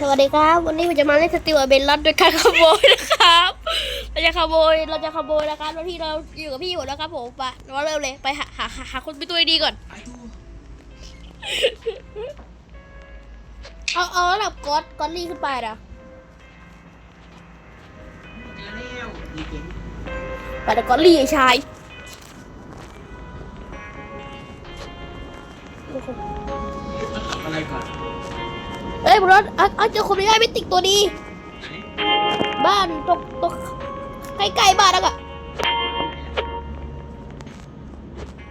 สวัสดีครับ วันนี้ผมจะมาเล่นสติวเบนลัดด้วยการขโมยนะครับเราจะขโมยเราจะขโมยนะครับแล้วที่เราอยู่กับพี่อยู่นะครับผมไปเราเร็วเลยไปหาหาหาคนเป็นตัวดีก่อนเอาเอาระดับก๊อตก๊อตลี่ขึ้นไปนะเจอแล้วดีเก่งไปแต่ก๊อตลี่ไอ้ชายอะไรก่อน เฮ้ยบรถเอาเอาเจอคนไม่ได้ไม่ติดตัวดีไหนบ้านตรงตรงใกล้ๆบ้านแล้วก็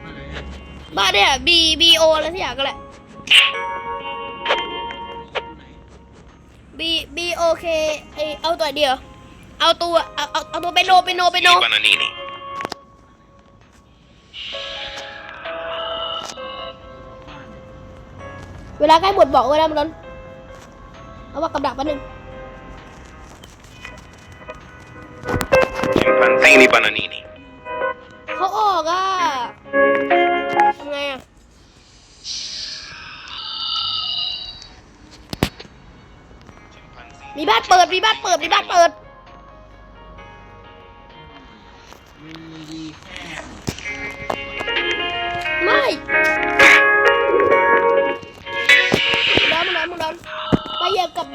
มาเลยบ้านเนี่ย B B O อะไรสักอย่างก็แหละไหน B B O K เอยเอาตัวเดียว เอาตัวเอาเอาเอาตัวเปนโนเปนโนเปนโน I bananini. บ้านเวลาใกล้หมดบอกไว้นะมันนั้น เอาว่ากับดักแป๊บนึง Chimpanzini bananini. เขาออกอะทำไงอะ Chimpanzini. มีบ้านเปิด มีบ้านเปิด มีบ้านเปิด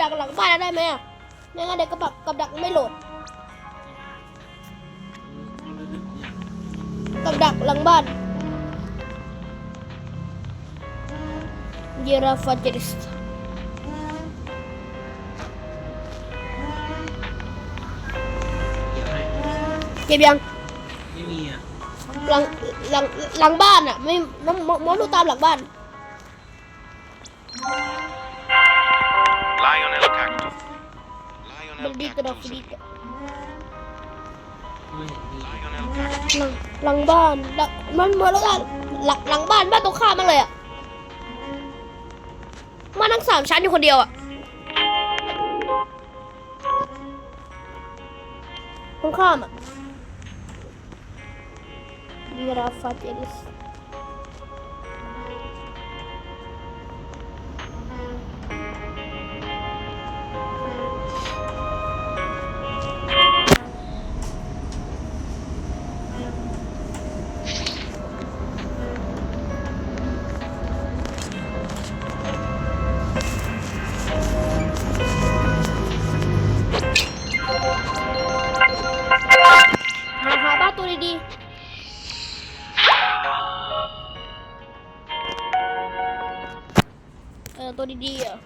ดักหลังบ้านได้ไหมอะไม่งั้นเดี๋ยวกับดักกับดักไม่โหลด กับดักหลังบ้านเยราฟาเจริสเกี่ยวให้เก็บยัง ไม่มีอะหลังหลังหลังบ้านอะ ไม่มมมองดูตามหลังบ้าน มัน Lionel ดีกระดอก cactus. ดีกระไม่เห็นมี Lionel cactus. หลังหลังบ้านหลังมันเหมือนกันหลังหลังบ้านบ้านตรงข้ามมากเลยอะมาทั้งสามชั้นอยู่คนเดียวอะตรงข้ามอะดีราฟาเจลิส ดีๆอะ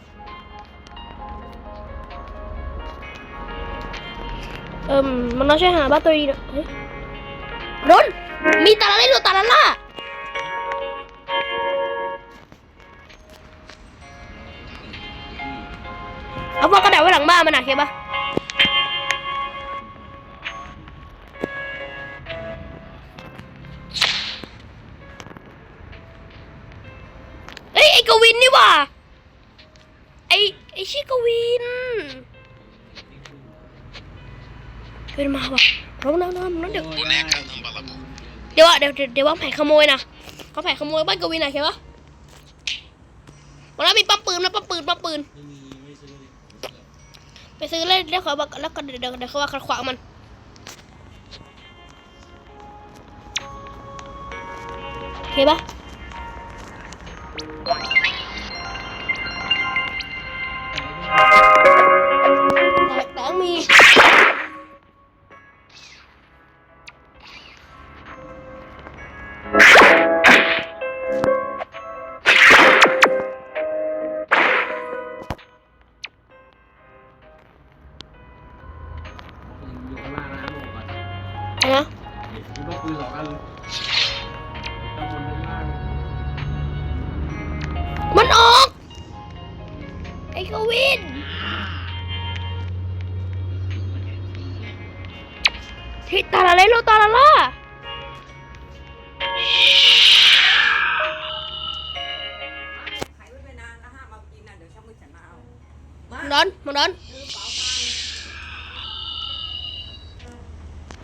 เอิมมันต้องช่วยหาบ้านตัวดีนะเฮ้ยรนมีตาลาเล่นหรือตาลาล่าเอาพวกกระดาษไว้หลังบ้านมันหนักใช่ปะเอ้ยไอ้กวินนี่ว่า วินเป็นมาว่ะน้องน้องน้องน้องเดี๋ยวเดี๋ยวเดี๋ยวเดี๋ยวววาแผนขโมยนะวาแผนขโมยบ้านกวินน่อยใช่ปะวันนั้นมีปั๊มปืนนะปั๊มปืนปั๊มปืนไม่มีไม่ซื้อเลยไปซื้อเล่นแล้วเขาบอกแล้วก็เดี๋ยวเดี๋ยวเดี๋ยวเขาว่าขัดขวางมันโอเคปะ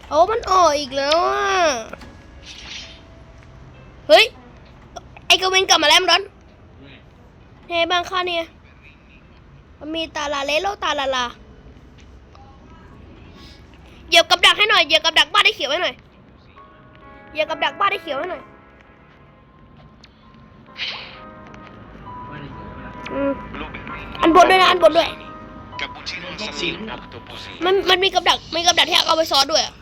โอ้มันออกอีกแล้วอะ เฮ้ย ไอ้กวินกลับมาแล้วมันร้อนแม่เฮ้ยบ้างค่าเนี่ย มันมีตาลาเลโลตาลาลาเหยียบกับดักให้หน่อยเหยียบกับดักบ้านได้เขียวให้หน่อยเหยียบกับดักบ้านได้เขียวให้หน่อยว่าในเสือมันอะอืม Blueberry. อันบนด้วยนะอันบนด้วย Cappuccino assassino. Octopussy. มันมันมีกับดักมีกับดักที่เอาไปซอสด้วยอะ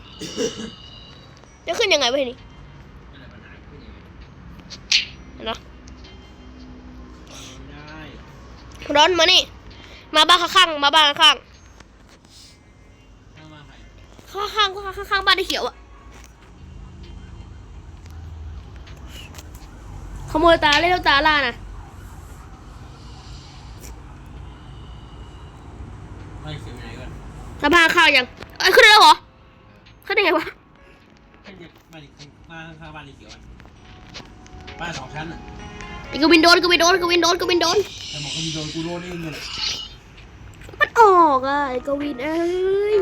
จะขึ้นยังไงวะทีนี้อะไรมันหายขึ้นยังไงเห็นเนาะไม่ได้ร้อนมานี่ มาบ้านข้างๆมาบ้านข้างถ้ามาใหม่ๆข้างข้างข้างข้างข้างบ้านได้เขียวอะขโมยตาเล่นตาล่านะไม่เสียไปไหนก่อนสะพานข้าวยังเอ้ยขึ้นได้แล้วเหรอขึ้น ได้ไงวะแค่เนี่ยบ้านอีกบ้านข้างบ้านอีกเขียวอะบ้านสองชั้นอะไอ้กวินโดนกวินโดนกวินโดนกวินโดน แต่บอกว่ามีโดนกูโดนเองเลยมันออกอะไอ้กวินเอ้ย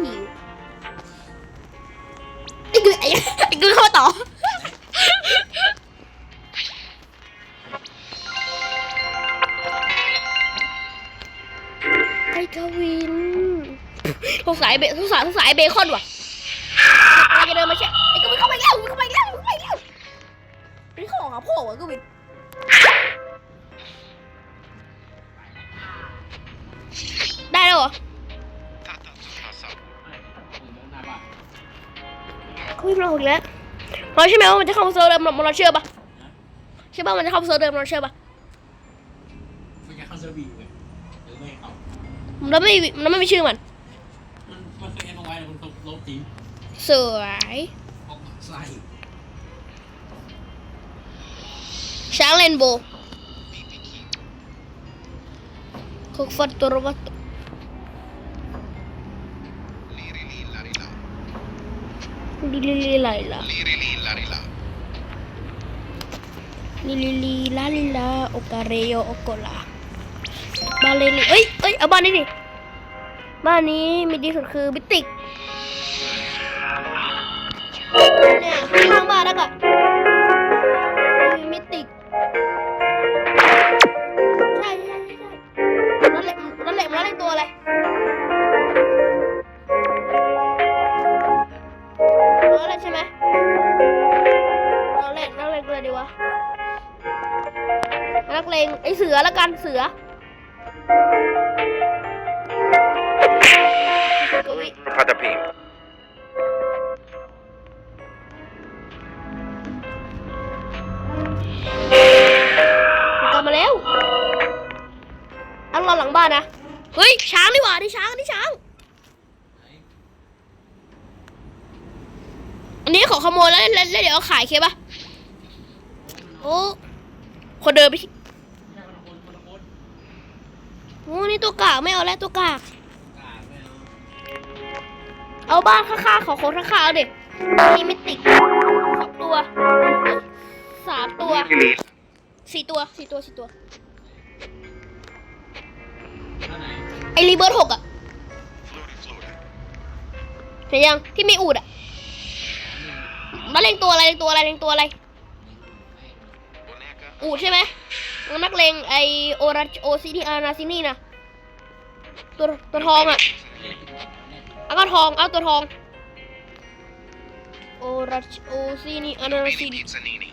ไอ้กวินไอ้ไอ้กวินเข้ามาต่อไอ้กวินสงสัยเบสงสัยสงสัยเบคอนว่ะ กวินเราอีกแล้วเราใช่ไหมว่ามันจะเข้าเซิร์ฟเดิมเราเราเชื่อปะใช่ปะมันจะเข้าเซิร์ฟเดิมเราเชื่อปะไม่อยากเข้าเซอร์วิสเลยหรือไม่ให้เข้าเราไม่มีเราไม่มีชื่อมัน มันมันเคยเอ็นเอาไว้แต่มันลบทิ้งสวยออกไส้ช้างเรนโบว์คุกฟัตตัวรวัต ลิลิลิลาลิลา Liri li lari la. ลิลิลิลาลิลาโอกาเรโยโอโกลาบ้านเลลิเอ้ยเอ้ยเอาบ้านนี้ดิบ้านนี้มีดีสุดคือบิติกเนี่ยข้างบ้านแล้วก็ นักเลงไอเสือละกันเสือ Patapim. มันกลับมาแล้วอังรอหลังบ้านนะ เฮ้ย ช้างนี่หว่านี่ช้างนี่ช้าง อันนี้ขอขโมยแล้วแล้วแล้วเดี๋ยวเอาขายเคปะโอ้คนเดินไปที่ ไม่ใช่คนละคนคนละคน โอ้นี่ตัวกากไม่เอาแล้วตัวกากกาไม่เอาเอาบ้านข้างๆขอคนข้างๆเอาเด็กมีมิติกสองตัวเอ้ยสามตัว Liri li. สี่ตัวสี่ตัวสี่ตัวท่าไหนไอรีเบิร์ดหกอะ Flori flora. เห็นยังที่มีอูดอะมาเล่งตัวอะไรเล่งตัวอะไรเล่งตัวอะไร Boneca. อูดใช่ไหม นักเลงไอโอราโอซินีอานาซินีนะตัวตัวทองอะเอาก็ทองเอาตัวทองโอราโอซินีอานาซิ Mini นี pizzanini.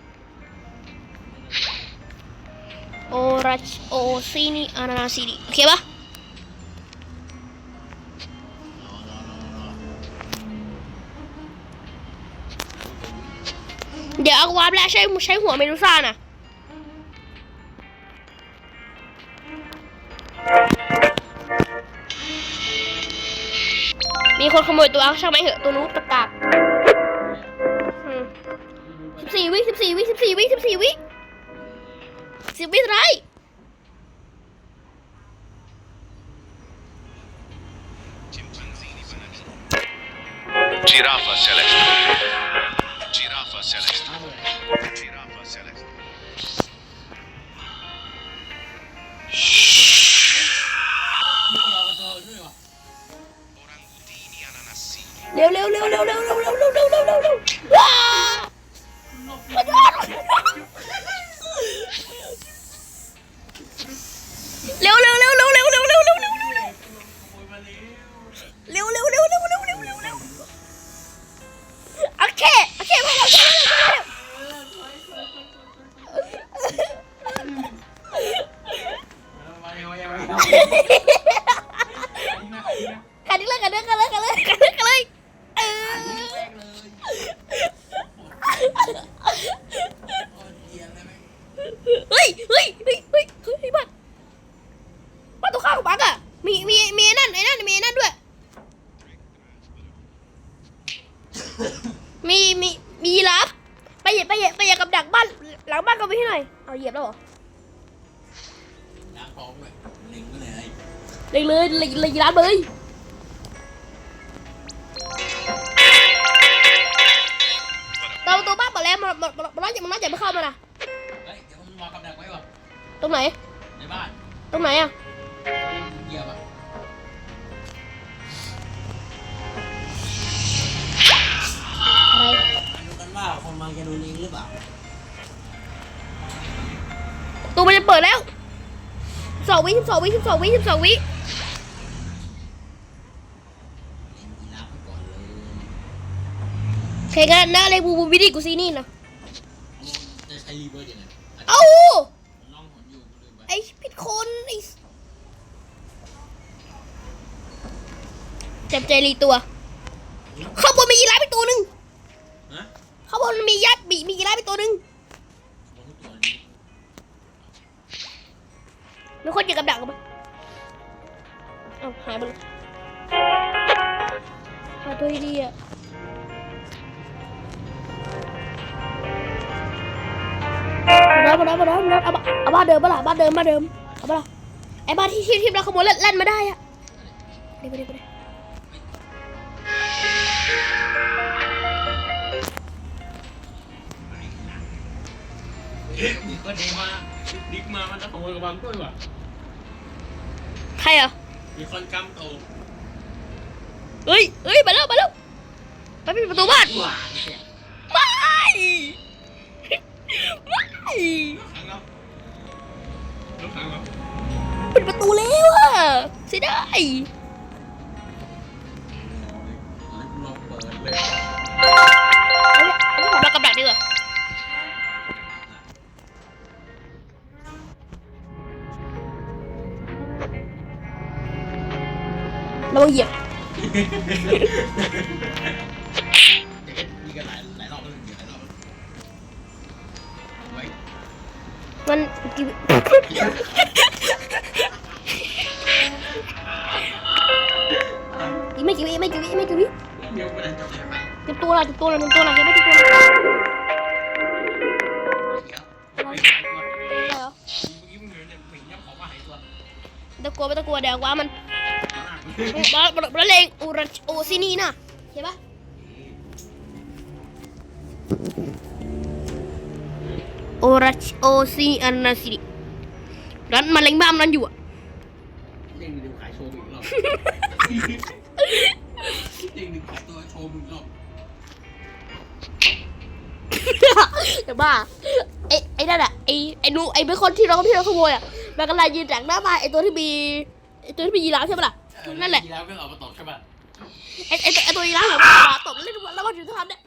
โอราโอซินีอานาซินีโอเคปะเดี๋ยวเอาวาร์ปแล้วใช้ใช้หัวเมดูซ่านะ มีคนขโมยตัวเอาช่างไหมเหอะตัวนู้นตะกากสิบสี่วิสิบสี่วิสิบสี่วิสิบสี่วิสิบวิไร Chimpanzini bananini. Giraffa celeste. Giraffa เร็วเร็วเร็ว เอาเหยียบแล้วเหรอน้ำท้องเลยเล็งไปเลยเลยเลยเลยเลยยีราฟเลยเราประตูบ้านเปิดแล้วมันมันมันมันน่าจะมันน่าจะไม่เข้ามานะเฮ้ยเดี๋ยวมึงวางกับดักไว้ป่ะตรงไหน ในบ้านตรงไหนอะเหยียบอะอะไรมาดูกันว่าคนมาจะโดนลิงหรือเปล่า เปิดแล้วสองวิสิบสองวิสิบสองวิสิบสองวิลิงยีราฟไปก่อนเลยโอเคกันนะอะไรบูบูวิดีกูซีนี่นะจะใช้รีเวิร์สยังไงเอ้าน้องหนอยู่กูลืมไปไอ้ผิดคนไอ้เจ็บใจรีตัวข้างบนมียีราฟอีกตัวหนึ่งฮะข้างบนมียัดมีมียีราฟอีกตัวหนึ่ง มีคนเกี่ยวกับดักกันปะเอ้าหายไปเลยหาตัวดีๆอะมาแล้วมาแล้วมาแล้วมาแล้วเอาบ้านเอาบ้านเดิมปะล่ะบ้านเดิมบ้านเดิมเอาปะล่ะไอ้บ้านที่ที่ที่เราขโมยเล่นเล่นมาได้อะเดี๋ยวไปเดี๋ยวไป เดี๋ยวดิกก็ดีมาดิกมามันจะขโมยกระบังด้วยว่ะใครอะมีคนกำโตเฮ้ยเฮ้ยมาแล้วมาแล้วไปปิดประตูบ้านหวานเสียไม่ไม่ขังเราลูกขังเราปิดประตูแล้วอะเสียดายลองเปิดเลยเอาเนี่ยเอาของเรากับดักดีกว่า เราเหยียบมีกันหลายหลายรอบแล้วหลายรอบแล้วไว้มันอีไม่กี่วิไม่กี่วิไม่กี่วิเดี๋ยวม่ได้จะไปเก็บตัวละเก็บตัวละเก็บตัวละเก็บไม่เก็บตัวละอะไรเหรอเมื่อกี้มึงเห็นเนี่ยมึงยับของมาหายตัว ไม่ต้องกลัวไม่ต้องกลัวเดี๋ยวว่ามัน บอลบอลเลงอูรัชโอซินีนะเห็นปะโอรัชโอซีอันนาซิริร้านมันเล็งบ้ามนั้นอยู่อะเด้งดูขายโชว์มึงอีกรอบเด้งดูขายตัวโชว์มึงอีกรอบเดี๋ยวบ้าไอ้ไอ้นั่นอะไอ้ไอ้หนูไอ้เป็นคนที่เราที่เราขโมยอะมันกำลังยืนจากหน้าบ้านไอ้ตัวที่มีไอ้ตัวที่มียีราฟใช่ปะล่ะ นั่นแหละยีราฟก็ออกมาตบใช่ป่ะไอ้ไอ้ตัวไอ้ตัวยีราฟเหรอมาตบแล้วเล่นแล้วมันถึงทำเนี่ย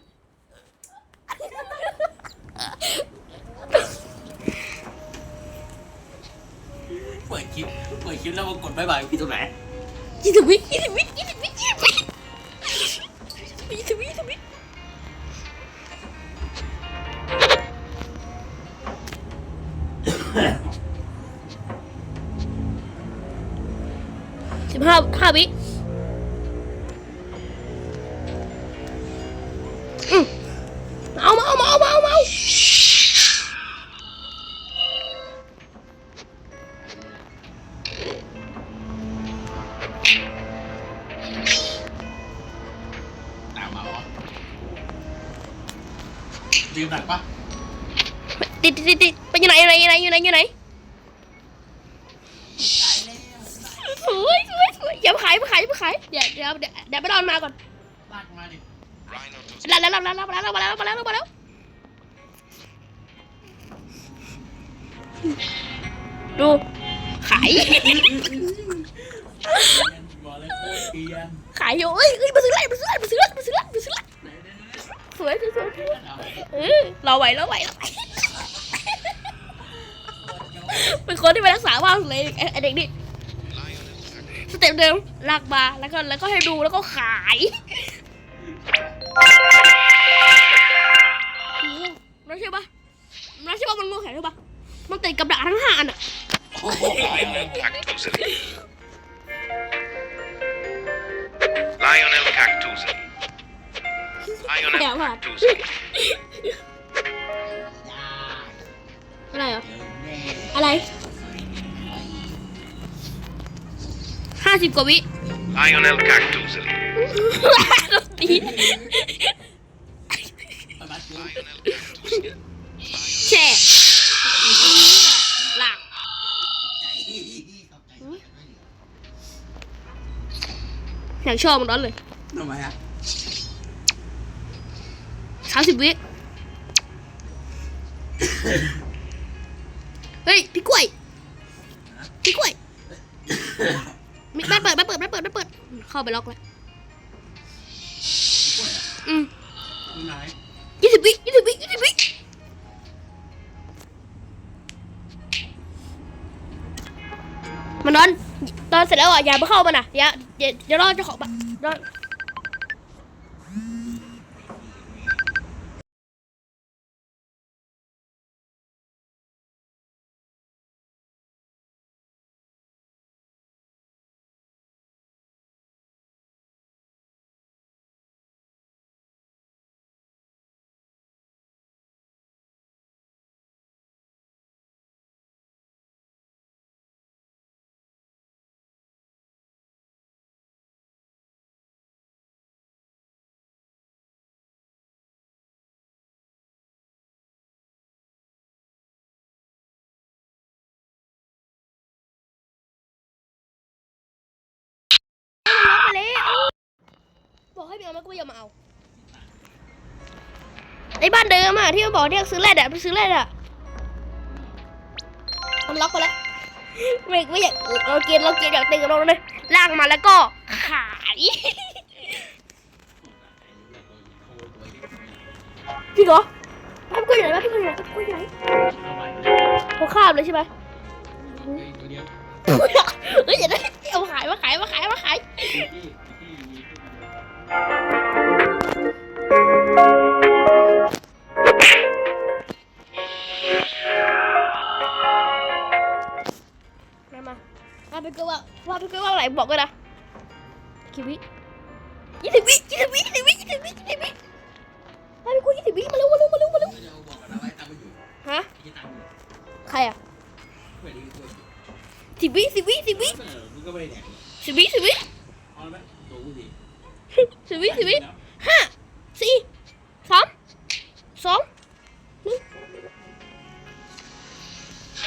เปิดคลิปเปิดคลิปแล้วมากดบายบายพี่ตรงไหนยี่สิบวิยี่สิบวิยี่สิบวิยี่สิบวิยี่สิบวิ ห้าห้าวิอืมเอามาเอามาเอามาเอามาเอาตามมาอ๋อลืมหนักปะติดติดติดไปอยู่ไหนอยู่ไหนอยู่ไหนอยู่ไหนอยู่ไหนสวยสวยสวย อย่าไปขายอย่าไปขายอย่าไปขายเดี๋ยวเดี๋ยวเดี๋ยวเดี๋ยวไปรอนมาก่อนลากมาดิ Rhino to แล้วแล้วแล้วแล้วแล้วมาแล้วมาแล้วมาแล้วแล้วดูขายบอกเลยโคตรเกรียนขายอยู่เอ้ยเอ้ยมาซื้อไรมาซื้อไรมาซื้อไรมาซื้อไรมาซื้อไรสวยสวยสวยเอาเออเราไหวเราไหวเราไหวเป็นคนที่ไปรักษาบ้านเลยไอ้ไอ้เด็กนี่ เต็ปเดิมลากมาแล้วก็แล้วก็ให้ดูแล้วก็ขายโอ้โหแล้วใช่ปะแล้วใช่ปะมันงงแขนใช่ปะมันติดกับดักทั้งห้าอันอะ Lionel Cactusi. Lionel Yeah, what? Cactusi. อะไร สิบกว่าวิ Lionel Cactusi. ดนตรีไปบัสกู Lionel Cactusi. แช่หลักใจขอบใจอยากชอบมันร้อนเลยทำไมอะสามสิบวิ เฮ้ย พี่กล้วย เข้าไปล็อกแล้วกล้วยอะอืมอยู่ไหนยี่สิบวิยี่สิบวิยี่สิบวิมันนอนตอนเสร็จแล้วอะอย่าไปเข้ามันอะอย่าอย่าอย่ารอเจ้าของบ้าน บอกให้ไปเอามันก็ไม่ยอมมาเอาไอ้บ้านเดิมอะที่มันบอกเนี่ยซื้อแร่อะไปซื้อแร่อะมันล็อกไปแล้วไม่ไม่อยากเราเกณฑ์เราเกณฑ์อยากตีกับเราเลยล่างมาแล้วก็ขายจริงเหรอพี่กุ้ยอยู่ไหนวะพี่กุ้ยอยู่ไหนพี่กุ้ยอยู่ไหนเอาไปเขาข้ามเลยใช่ไหมตัวเดียวเฮ้ยอย่าได้เอามาขายมาขายมาขายมาขายที่ที่มีที่มามา ว่าไปเกว่าว่าไปเกว่าอะไรบอกกันนะกี่วิยี่สิบวิยี่สิบวิยี่สิบวิยี่สิบวิยี่สิบวิว่าไปกูยี่สิบวิมาเร็วมาเร็วมาเร็วมาเร็วไม่ได้เอาบอกกันนะไว้ตามไปอยู่ฮะที่ตามอยู่ใครอะเพื่อนที่กล้วยอยู่สิบวิสิบวิสิบวิไม่เป็นไรหรอกมึงก็ไม่ได้แดกสิบวิสิบวิ เอาไหมตัวกูดิ สิบวิสิบวิห้าสี่สามสองหนึ่ง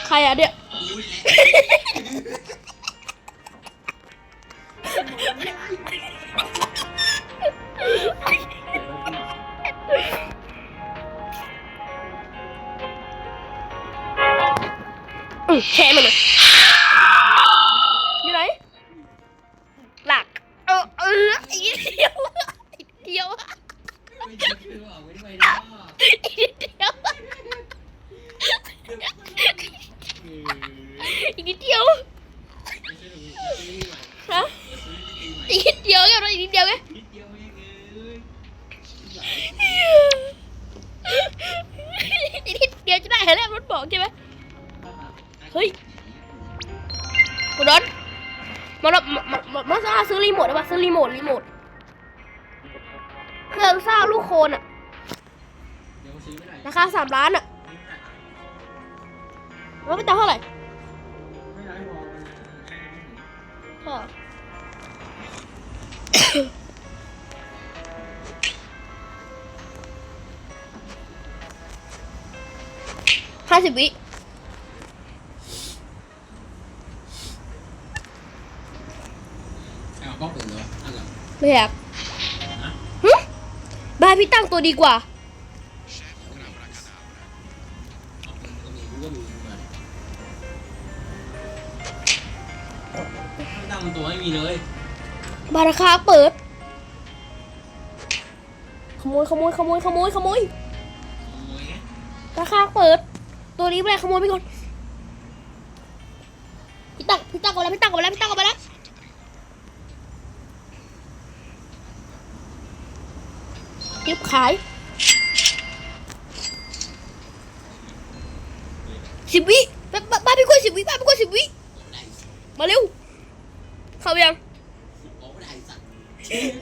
ใครอะเนี่ยกูนี่แหละอืมแชร์มาเลย ราคาสามล้านอะแล้วไปตังค์เท่าไหร่ไม่ได้พอเท่าไหร่ห้าสิบวิเอาก็เปิดเลยเอาก่อนไม่อยากหึบายพี่ตั้งตัวดีกว่าเอาาราคาเปิด ขโมยขโมยขโมยขโมยขโมยราคาเปิด ตัวนี้ไปขโมยไปก่อนพี่ตักพี่ตักออกมแล้วพี่ตักออกมแล้วพี่ตักออกมาแล้วยึบขายสิบวิบ้าพี่กล้วยสิบวิบ้าพี่กล้วยสิบวิมาเร็วเข้ายัง ว์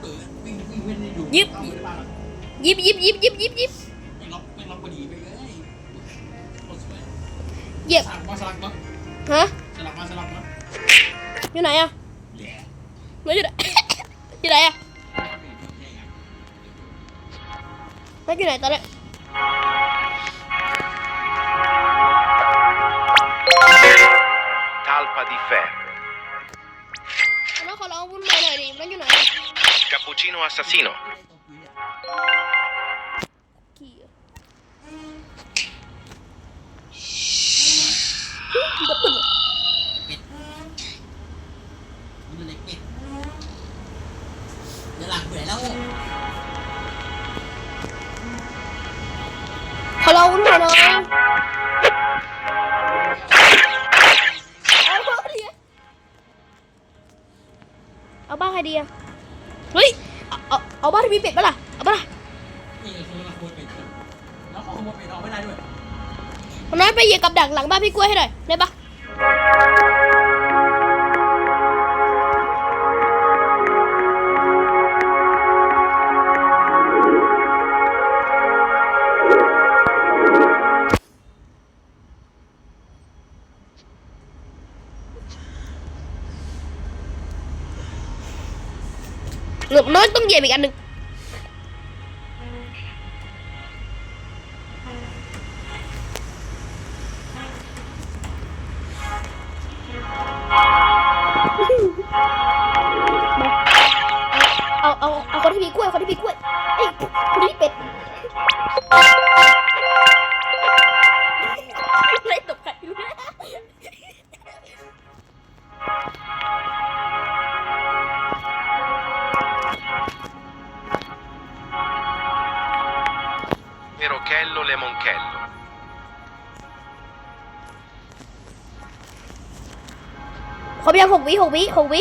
เออวิ่งวิ่งไม่ได้อยู่ยิบ เข้าไม่ได้บ้านหรอกยิบยิบยิบยิบยิบยิบไม่ล็อกไม่ล็อกพอดีไปเลยโคตรสวยเหยียบสลักมาสลักมาฮะสลักมาสลักมาอยู่ไหนอะแหล่ไม่อยู่ไหน อยู่ไหนอะไม่อยู่ไหนตอนนี้ Talpa di ferro. น้องขอร้องวุ่นวายหน่อยดิมันอยู่ไหนอะ Cappuccino assassino. กี่อะดับเบิ้ลอะมันเล็กเป็ดเดี๋ยวหลังเบื่อแล้วขอร้องวุ่นวายหน่อย ใครดีอะเฮ้ยเอาเอาเอาบ้าที่มีเป็ดปะล่ะเอาปะล่ะนี่คือขโมยเป็ดแล้วเขาขโมยเป็ดออกไม่ได้ด้วยวันนั้นไปเหยียบกับดักหลังบ้านพี่กล้วยให้หน่อยได้ปะ gì mày anh được Nerochello Lemonchello. Không biết hùng vĩ hùng vĩ hùng vĩ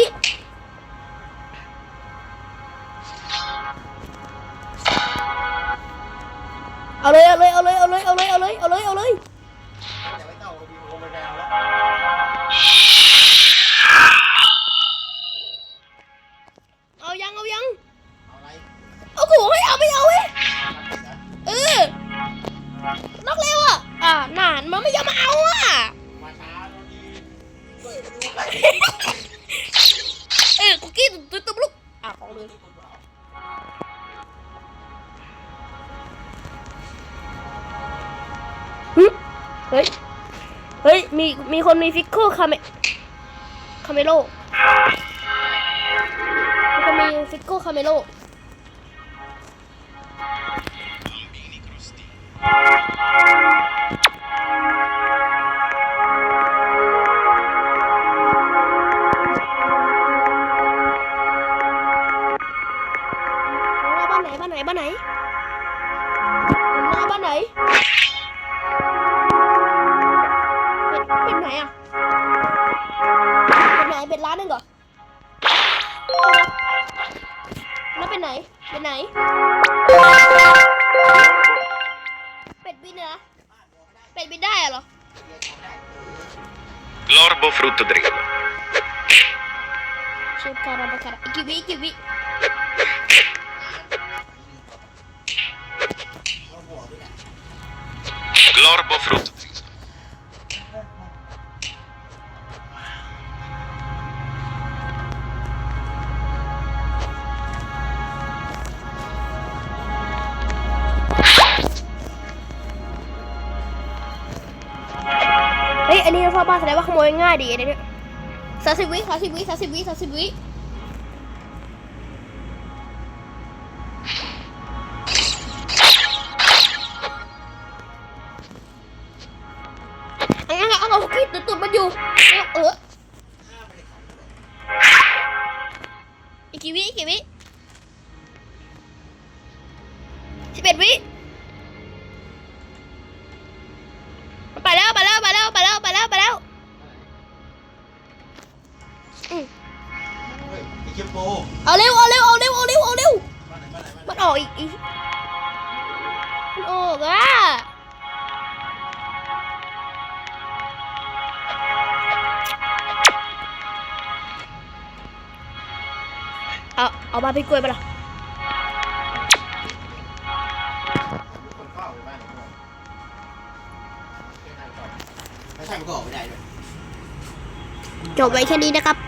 เฮ้ย เฮ้ย มี มีคนมีฟิกโคคาเมคาเมโลมีคนมีฟิกโคคาเมโล Orbo Fruit Drill. Cerca roba cara. Kiwi, kiwi. Glorbo frutto. งว่าขโมยง่ายดีอันนี้สามสิบวิสามสิบวิสามสิบวิสามสิบวิเอาเอาเอาเอาคุกกี้ตุ่ตุ่มันอยู่เอาเอออีกกี่วิอีกกี่วิสิบเอ็ดวิ เอาเร็วเอาเร็วเอาเร็วเอาเร็วเอาเร็วมันออกอีกอีกมันออกอะเอาเอามาเป็กล้วยปล่ะจบไว้แค่นี้นะครับ